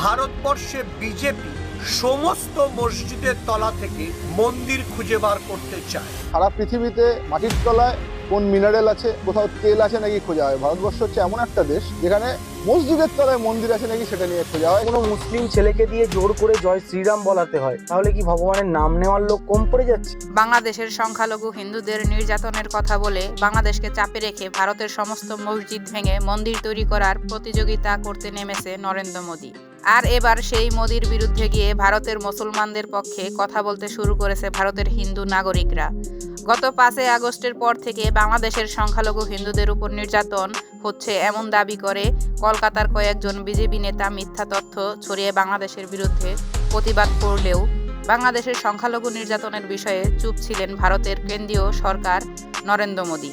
ভারতবর্ষে বিজেপি সমস্ত মসজিদের তলা থেকে মন্দির খুঁজে বার করতে চায়। সারা পৃথিবীতে মাটির তলায় কোন মিনারেল আছে কোথাও তেল আছে নাকি খোঁজা হয়? ভারতবর্ষ হচ্ছে এমন একটা দেশ যেখানে মসজিদের তলায় মন্দির আছে নাকি সেটা নিয়ে খোঁজা হয়। কোনো মুসলিম ছেলেকে দিয়ে জোর করে জয় শ্রীরাম বলাতে হয় তাহলে কি ভগবানের নাম নেওয়ার লোক কম পড়ে যাচ্ছে? বাংলাদেশের সংখ্যালঘু হিন্দুদের নির্যাতনের কথা বলে বাংলাদেশকে চাপে রেখে ভারতের সমস্ত মসজিদ ভেঙে মন্দির তৈরি করার প্রতিযোগিতা করতে নেমেছে নরেন্দ্র মোদী। আর এবার সেই মোদির বিরুদ্ধে গিয়ে ভারতের মুসলমানদের পক্ষে কথা বলতে শুরু করেছে ভারতের হিন্দু নাগরিকরা। গত পাঁচই আগস্টের পর থেকে বাংলাদেশের সংখ্যালঘু হিন্দুদের উপর নির্যাতন হচ্ছে এমন দাবি করে কলকাতার কয়েকজন বিজেপি নেতা মিথ্যা তথ্য ছড়িয়ে বাংলাদেশের বিরুদ্ধে প্রতিবাদ করলেও বাংলাদেশের সংখ্যালঘু নির্যাতনের বিষয়ে চুপ ছিলেন ভারতের কেন্দ্রীয় সরকার নরেন্দ্র মোদী।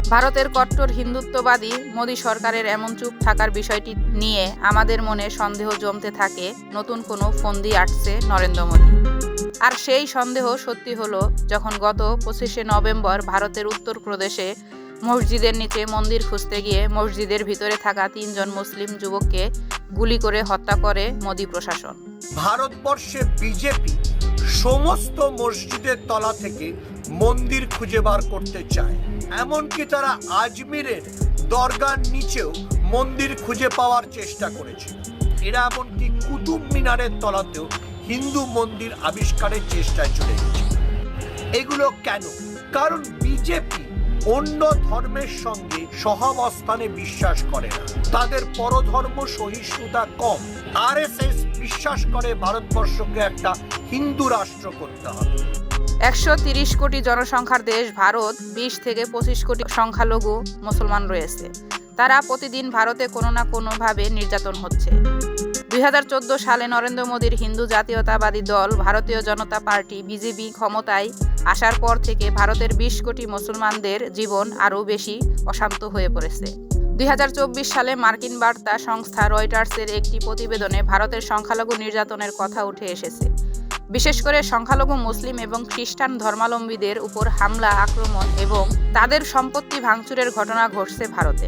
ভারতের কট্টর হিন্দুত্ববাদী মোদী সরকারের এমন চুপ থাকার বিষয়টি নিয়ে আমাদের মনে সন্দেহ জমতে থাকে নতুন কোনো ফন্দি আটছে নরেন্দ্র মোদী। আর সেই সন্দেহ সত্যি হলো যখন গত পঁচিশে নভেম্বর ভারতের উত্তরপ্রদেশে মসজিদের নিচে মন্দির খুঁজতে গিয়ে মসজিদের ভিতরে থাকা তিনজন মুসলিম যুবককে গুলি করে হত্যা করে মোদী প্রশাসন। ভারতবর্ষে বিজেপি সমস্ত মসজিদের তলা থেকে মন্দির খুঁজে বার করতে চায়। এমনকি তারা আজমিরের দরগার নিচেও মন্দির খুঁজে পাওয়ার চেষ্টা করেছিল। এরা এমনকি কুতুব মিনারের তলাতেও হিন্দু মন্দির আবিষ্কারের চেষ্টায় চলে গেছে। এগুলো কেন? কারণ বিজেপি অন্য ধর্মের সঙ্গে সহাবস্থানে বিশ্বাস করে না। তাদের পরধর্ম সহিষ্ণুতা কম। আরএসএস বিশ্বাস করে ভারতবর্ষকে একটা হিন্দু রাষ্ট্র করতে হবে। একশো তিরিশ কোটি জনসংখ্যার দেশ ভারত, বিশ থেকে পঁচিশ কোটি সংখ্যালঘু মুসলমান রয়েছে। তারা প্রতিদিন ভারতে কোনো না কোনোভাবে নির্যাতন হচ্ছে। দুই হাজার চোদ্দ সালে নরেন্দ্র মোদীর হিন্দু জাতীয়তাবাদী দল, ভারতীয় জনতা পার্টি, বিজেপি ক্ষমতায় আসার পর থেকে ভারতের বিশ কোটি মুসলমানদের জীবন আরও বেশি অশান্ত হয়ে পড়েছে। দুই হাজার চব্বিশ সালে মার্কিন বার্তা সংস্থা রয়টার্সের একটি প্রতিবেদনে ভারতের সংখ্যালঘু নির্যাতনের কথা উঠে এসেছে। বিশেষ করে সংখ্যালঘু মুসলিম এবং খ্রিস্টান ধর্মাবলম্বীদের উপর হামলা, আক্রমণ এবং তাদের সম্পত্তি ভাঙচুরের ঘটনা ঘটছে ভারতে।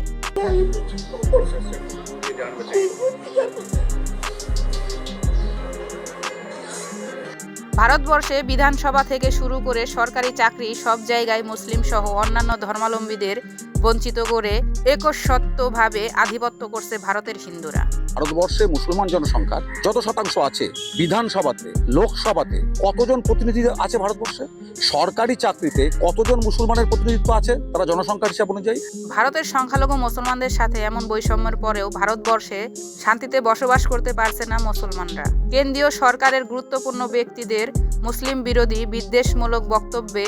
ভারতবর্ষে বিধানসভা থেকে শুরু করে সরকারি চাকরি সব জায়গায় মুসলিম সহ অন্যান্য ধর্মাবলম্বীদের বঞ্চিত করে একস্বত্বভাবে আধিপত্য করছে ভারতের হিন্দুরা ভারতবর্ষে মুসলমান জনসংখ্যার যত শতাংশ আছে বিধানসভাতে লোকসভাতে কতজন প্রতিনিধি আছে ভারতবর্ষে? সরকারি চাকরিতে কতজন মুসলমানের প্রতিনিধিত্ব আছে? তারা জনসংখ্যার হিসাব অনুযায়ী। ভারতের সংখ্যালঘু মুসলমানদের সাথে এমন বৈষম্যের পরেও ভারতবর্ষে শান্তিতে বসবাস করতে পারছে না মুসলমানরা। কেন্দ্রীয় সরকারের গুরুত্বপূর্ণ ব্যক্তিদের মুসলিম বিরোধী বিদ্বেষমূলক বক্তব্যে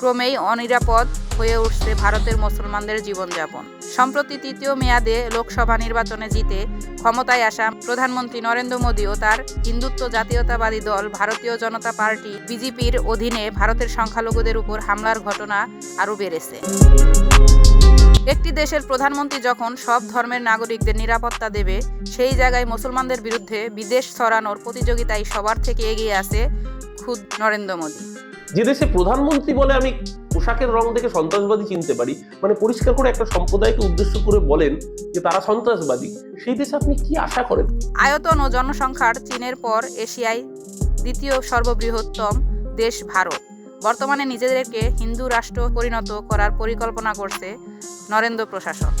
ক্রমেই অনিরাপদ হয়ে উঠছে ভারতের মুসলমানদের জীবনযাপন। সম্প্রতি তৃতীয় মেয়াদে লোকসভা নির্বাচনে জিতে ক্ষমতায় আসা প্রধানমন্ত্রী নরেন্দ্র মোদী ও তার হিন্দুত্ব জাতীয়তাবাদী দল ভারতীয় জনতা পার্টি বিজেপির অধীনে ভারতের সংখ্যালঘুদের উপর হামলার ঘটনা আরও বেড়েছে। একটি দেশের প্রধানমন্ত্রী যখন সব ধর্মের নাগরিকদের নিরাপত্তা দেবে, সেই জায়গায় মুসলমানদের বিরুদ্ধে বিদেশ ছড়ানোর প্রতিযোগিতায় সবার থেকে এগিয়ে আছে খুদ নরেন্দ্র মোদী। যে দেশে প্রধানমন্ত্রী বলে আমি পোশাকের রং দেখে সন্ত্রাসবাদী চিনতে পারি মানে পরিষ্কার করে একটা সম্প্রদায়কে উদ্দেশ্য করে বলেন যে তারা সন্ত্রাসবাদী, সেই দেশে আপনি কি আশা করেন? আয়তন ও জনসংখ্যার চীনের পর এশিয়ায় দ্বিতীয় সর্ববৃহত্তম দেশ ভারত। বর্তমানে নিজেদেরকে হিন্দু রাষ্ট্র পরিণত করার পরিকল্পনা করছে নরেন্দ্র প্রশাসন।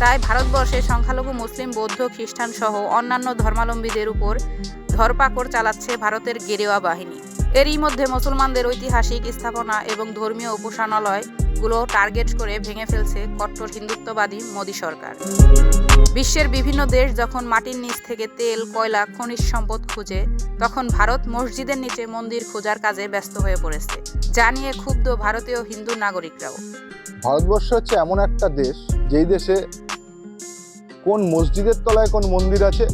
তাই ভারতবর্ষে সংখ্যালঘু, মুসলিম, বৌদ্ধ খ্রিস্টান সহ অন্যান্য ধর্মাবলম্বীদের উপর ধরপাকড় চালাচ্ছে ভারতের গেরেওয়া বাহিনী। এরই মধ্যে মুসলমানদের ঐতিহাসিক স্থাপনা এবং ধর্মীয় উপাসনালয়গুলো টার্গেট করে ভেঙে ফেলছে কট্টর হিন্দুত্ববাদী মোদী সরকার। বিশ্বের বিভিন্ন দেশ যখন মাটির নিচ থেকে তেল, কয়লা, খনিজ সম্পদ খুঁজে, তখন ভারত মসজিদের নিচে মন্দির খোঁজার কাজে ব্যস্ত হয়ে পড়েছে, যা নিয়ে ক্ষুব্ধ ভারতীয় হিন্দু নাগরিকরাও। ভারতবর্ষ হচ্ছে এমন একটা দেশ যেই দেশে কোন মসজিদের তলায় কোন মন্দির আছে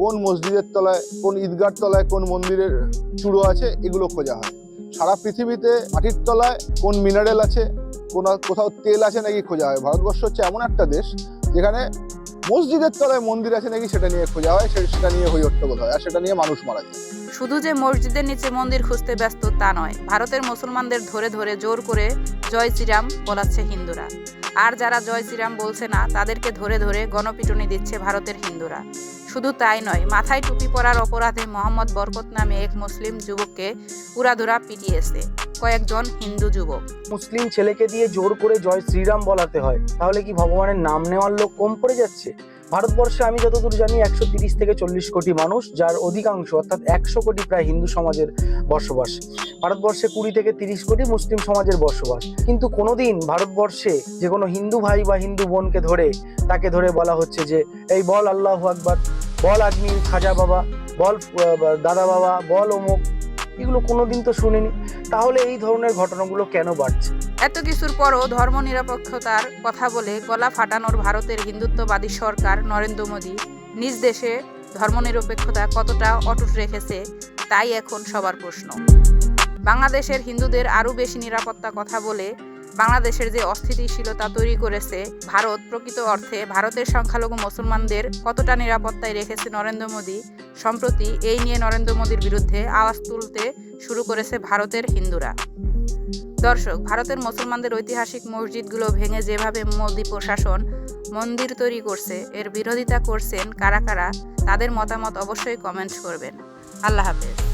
কোন মসজিদের তলায়, কোন ঈদগার তলায়, কোন মন্দিরের চূড়ো আছে, এগুলো খোঁজা হয়। সারা পৃথিবীতে মাটির তলায় কোন মিনারেল আছে, কোন কোথাও তেল আছে নাকি খোঁজা হয়। ভারতবর্ষ হচ্ছে এমন একটা দেশ যেখানে মসজিদের তলায় মন্দির আছে নাকি সেটা নিয়ে খোঁজা হয় সেটা নিয়ে হই হট্টগোল হয় আর সেটা নিয়ে মানুষ মারা যায়। শুধু যে মসজিদের নিচে মন্দির খুঁজতে ব্যস্ত তা নয়, ভারতের মুসলমানদের ধরে ধরে জোর করে জয় শ্রীরাম বলাচ্ছে হিন্দুরা। আর যারা জয় শ্রীরাম বলছে না, তাদেরকে ধরে ধরে গণপিটুনি দিচ্ছে ভারতের হিন্দুরা। শুধু তাই নয়, মাথায় টুপি পরার অপরাধে মোহাম্মদ বরকত নামে এক মুসলিম যুবককে উড়াধুরা পিটিয়েছে। কয়েকজন হিন্দু যুবক। মুসলিম ছেলেকে দিয়ে জোর করে জয় শ্রীরাম বলাতে হয়, তাহলে কি ভগবানের নাম নেওয়ার লোক কম পড়ে যাচ্ছে? ভারতবর্ষে আমি যতদূর জানি, একশো তিরিশ থেকে চল্লিশ কোটি মানুষ, যার অধিকাংশ, অর্থাৎ একশো কোটি প্রায় হিন্দু সমাজের বসবাস। ভারতবর্ষে কুড়ি থেকে তিরিশ কোটি মুসলিম সমাজের বসবাস। কিন্তু কোনোদিন ভারতবর্ষে যে কোনো হিন্দু ভাই বা হিন্দু বোনকে ধরে, তাকে ধরে বলা হচ্ছে যে, এই বল আল্লাহ আকবার। বল আজমির খাজা বাবা, বল দাদা বাবা, বল অমুক। এগুলো কোনোদিন তো শুনিনি। তাহলে এই ধরনের ঘটনাগুলো কেন বাড়ছে? এত কিছুর পরও ধর্ম নিরপেক্ষতার কথা বলে গলা ফাটানোর ভারতের হিন্দুত্ববাদী সরকার নরেন্দ্র মোদী নিজ দেশে ধর্মনিরপেক্ষতা কতটা অটুট রেখেছে, তাই এখন সবার প্রশ্ন। বাংলাদেশের হিন্দুদের আরও বেশি নিরাপত্তা কথা বলে বাংলাদেশের যে অস্থিতিশীলতা তৈরি করেছে, ভারত প্রকৃত অর্থে ভারতের সংখ্যালঘু মুসলমানদের কতটা নিরাপত্তায় রেখেছে নরেন্দ্র মোদী, সম্প্রতি এই নিয়ে নরেন্দ্র মোদীর বিরুদ্ধে আওয়াজ তুলতে শুরু করেছে ভারতের হিন্দুরা। দর্শক, ভারতের মুসলমানদের ঐতিহাসিক মসজিদগুলো ভেঙে যেভাবে মোদী প্রশাসন মন্দির তৈরি করছে, এর বিরোধিতা করছেন কারা কারা, তাদের মতামত অবশ্যই কমেন্ট করবেন। আল্লাহ হাফেজ।